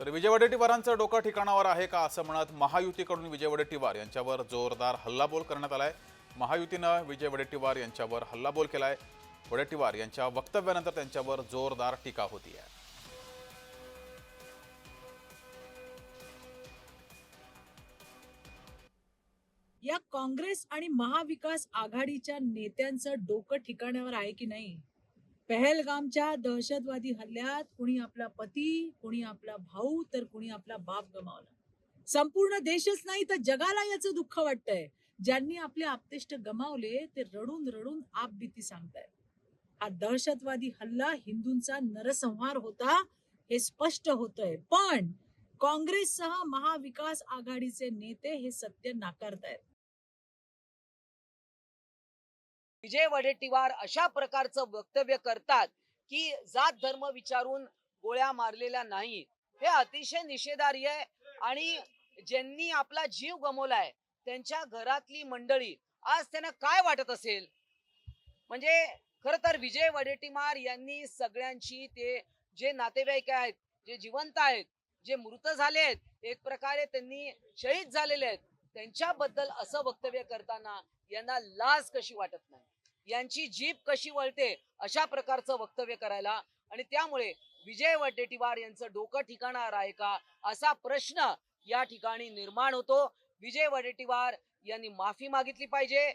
तर विजय वडेट्टीवारांचं डोकं ठिकाणावर आहे का असं म्हणत महायुतीकडून विजय वडेट्टीवार यांच्यावर जोरदार हल्लाबोल करण्यात आलाय. महायुतीनं विजय वडेट्टीवार यांच्यावर हल्लाबोल केलाय. वडेट्टीवार यांच्या वक्तव्यानंतर त्यांच्यावर जोरदार टीका होती आहे या काँग्रेस आणि महाविकास आघाडीच्या नेत्यांचं डोकं ठिकाणावर आहे की नाही? पहलगामच्या दहशतवादी हल्ल्यात कुणी आपला पती कुणी आपला भाऊ तर कुणी आपला बाप गमावला. संपूर्ण देशच नाही तर जगाला याचं दुःख वाटतंय. ज्यांनी आपले आपतेष्ट गमावले ते रडून रडून आपबीती सांगतायत. हा दहशतवादी हल्ला हिंदूंचा नरसंहार होता हे स्पष्ट होतंय. पण काँग्रेससह महाविकास आघाडीचे नेते हे सत्य नाकारतायत. विजय वडेट्टीवार अशा प्रकारचं वक्तव्य करतात की जात धर्म विचारून गोळ्या मारलेल्या नाही. हे अतिशय निषेधार्य आहे आणि ज्यांनी आपला जीव गमवलाय त्यांच्या घरातली मंडळी आज त्यांना काय वाटत असेल? म्हणजे खर तर विजय वडेट्टीवार यांनी सगळ्यांची ते जे नातेवाईक आहेत जे जिवंत आहेत जे मृत झाले आहेत एक प्रकारे त्यांनी शहीद झालेले आहेत त्यांच्याबद्दल असं वक्तव्य करताना यांना लाज कशी वाटत नाही? यांची जीभ कशी वळते अशा प्रकारचं वक्तव्य करायला. आणि त्यामुळे विजय वडेट्टीवार यांचं डोकं ठिकाणार आहे का असा प्रश्न या ठिकाणी निर्माण होतो. विजय वडेट्टीवार यांनी माफी मागितली पाहिजे.